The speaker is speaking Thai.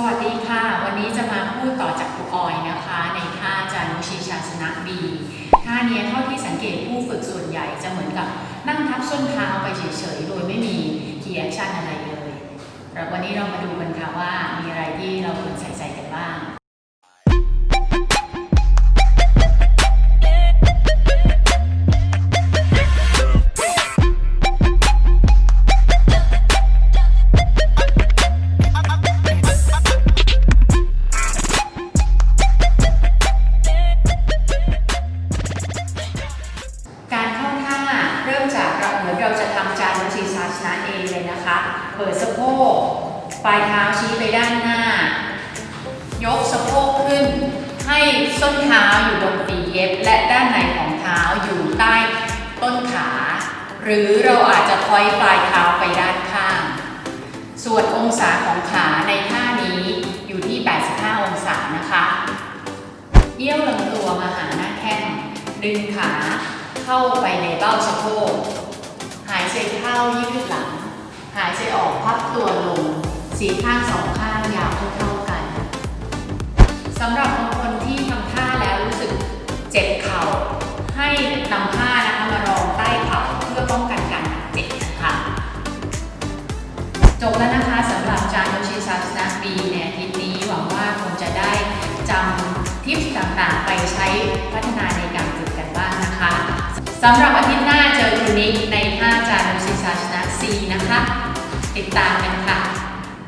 สวัสดีค่ะ วันนี้จะมาพูดต่อจากครูออยนะคะ ในท่าจานุชีชาสนะบีท่านี้เท่าที่สังเกตผู้ฝึกส่วนใหญ่จะเหมือนกับนั่งทับส้นเท้าไปเฉยๆ โดยไม่มีคียร์ชั่นอะไรเลยววันนี้เรามาดูกันค่ะว่ามีอะไรที่เราควรใส่ใจกัน จากเราเราจะทำจานชีสาสนะเองเลยนะคะ เปิดสะโพก ปลายเท้าชี้ไปด้านหน้า ยกสะโพกขึ้น ให้ส้นเท้าอยู่บนปีเย็บ และด้านในของเท้าอยู่ใต้ต้นขา หรือเราอาจจะพอยปลายเท้าไปด้านข้าง ส่วนองศาของขาในท่านี้อยู่ที่ 85 องศานะคะเอี้ยวลำตัวมาหาหน้าแข้งดึงขาเข้าไปในเบ้าสะโพก เข้ายืดหลัง หายใจออกพับตัวลง สีข้างสองข้างยาวเท่าๆกันสำหรับบางคนที่ทำท่าแล้วรู้สึกเจ็บเข่า ให้นำผ้านะคะมารองใต้เข่าเพื่อป้องกันการเจ็บนะคะจบแล้วนะคะสำหรับจานโยชิซาสนาบีในอาทิตย์นี้หวังว่าคงจะได้จำทิปต่างๆ ไปใช้ สำหรับอาทิตย์หน้าเจอคุณนิกในท่าจานโยชิซาชนะซีนะคะ ติดตามกันค่ะ